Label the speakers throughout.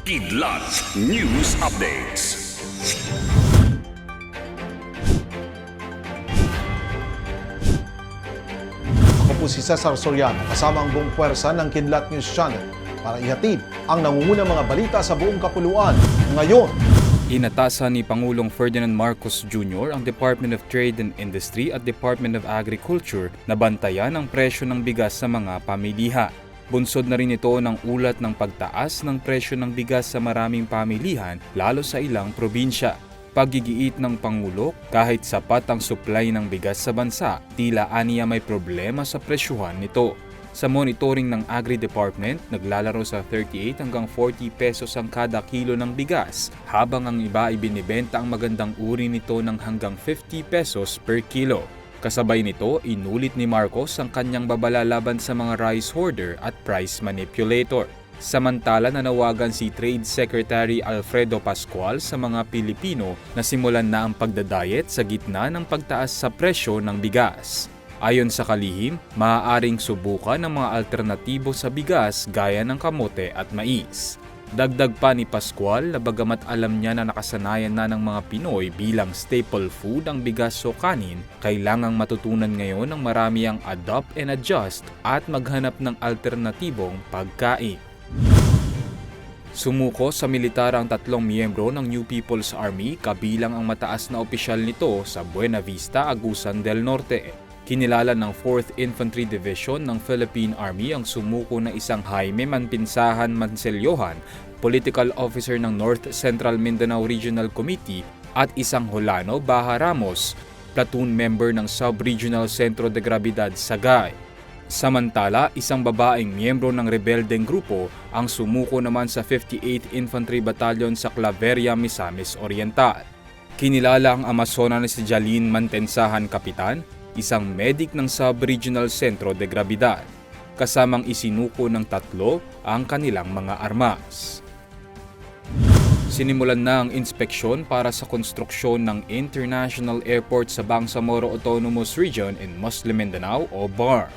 Speaker 1: Kidlat News Updates.
Speaker 2: Ako po si Cesar Soriano kasama ang buong puwersa ng Kidlat News Channel para ihatid ang nangungunang mga balita sa buong kapuluan ngayon.
Speaker 3: Inatasan ni Pangulong Ferdinand Marcos Jr. ang Department of Trade and Industry at Department of Agriculture na bantayan ang presyo ng bigas sa mga pamilihan. Bunsod na rin ito ng ulat ng pagtaas ng presyo ng bigas sa maraming pamilihan lalo sa ilang probinsya. Pagigiit ng Pangulo, kahit sapat ang supply ng bigas sa bansa, tila aniya may problema sa presyuhan nito. Sa monitoring ng Agri Department, naglalaro sa 38 hanggang 40 pesos ang kada kilo ng bigas, habang ang iba ay binibenta ang magandang uri nito ng hanggang 50 pesos per kilo. Kasabay nito, inulit ni Marcos ang kanyang babala laban sa mga rice hoarder at price manipulator. Samantala nanawagan si Trade Secretary Alfredo Pascual sa mga Pilipino na simulan na ang pagdadayet sa gitna ng pagtaas sa presyo ng bigas. Ayon sa kalihim, maaaring subukan ng mga alternatibo sa bigas gaya ng kamote at mais. Dagdag pa ni Pascual na bagamat alam niya na nakasanayan na ng mga Pinoy bilang staple food ang bigas o kanin, kailangang matutunan ngayon ng marami ang adopt and adjust at maghanap ng alternatibong pagkain. Sumuko sa militar ang tatlong miyembro ng New People's Army kabilang ang mataas na opisyal nito sa Buena Vista, Agusan del Norte. Kinilala ng 4th Infantry Division ng Philippine Army ang sumuko na isang Jaime Manpinsahan Manselyohan, political officer ng North Central Mindanao Regional Committee at isang Holano Baha Ramos, platoon member ng Sub-Regional Centro de Gravidad Sagay. Samantala, isang babaeng miyembro ng rebeldeng grupo ang sumuko naman sa 58th Infantry Battalion sa Claveria, Misamis Oriental. Kinilala ang Amazona na si Jalin Mantensahan Kapitan, isang medic ng Sub-Regional Centro de Gravidad. Kasamang isinuko ng tatlo ang kanilang mga armas. Sinimulan na ang inspeksyon para sa konstruksyon ng International Airport sa Bangsamoro Autonomous Region in Muslim Mindanao o BAR.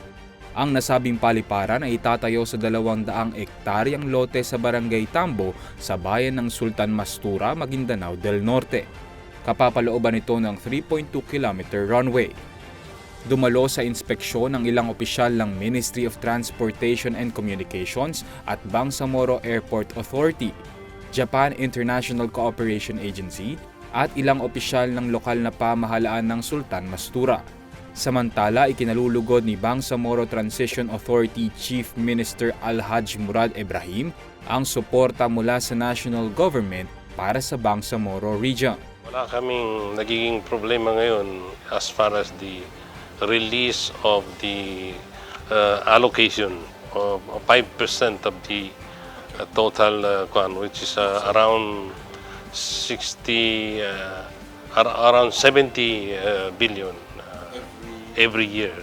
Speaker 3: Ang nasabing paliparan ay itatayo sa 200 ektaryang lote sa Barangay Tambo sa bayan ng Sultan Mastura, Maguindanao del Norte. Kapapalooban ito ng 3.2 km runway. Dumalo sa inspeksyon ng ilang opisyal ng Ministry of Transportation and Communications at Bangsamoro Airport Authority, Japan International Cooperation Agency at ilang opisyal ng lokal na pamahalaan ng Sultan Mastura. Samantala, ikinalulugod ni Bangsamoro Transition Authority Chief Minister Alhaj Murad Ibrahim ang suporta mula sa national government para sa Bangsamoro region.
Speaker 4: Wala kaming nagiging problema ngayon as far as the release of the uh, allocation of 5% of the uh, total uh, which is uh, around 60 uh, ar- around 70 uh, billion uh, every year.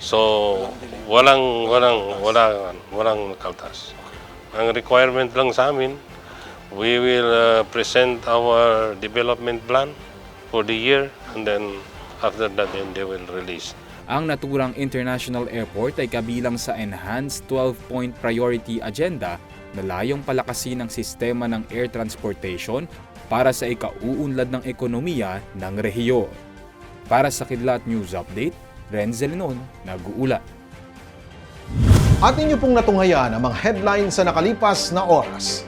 Speaker 4: So walang walang walang walang kaltas. Ang requirement lang sa amin we will uh, present our development plan for the year and then after that then they will release.
Speaker 3: Ang naturang international airport ay kabilang sa Enhanced 12-Point Priority Agenda na layong palakasin ang sistema ng air transportation para sa ikauunlad ng ekonomiya ng rehiyon. Para sa Kidlat News Update, Renzel Linon, nag-uulat.
Speaker 2: At inyo pong natunghayan ang mga headlines sa nakalipas na oras.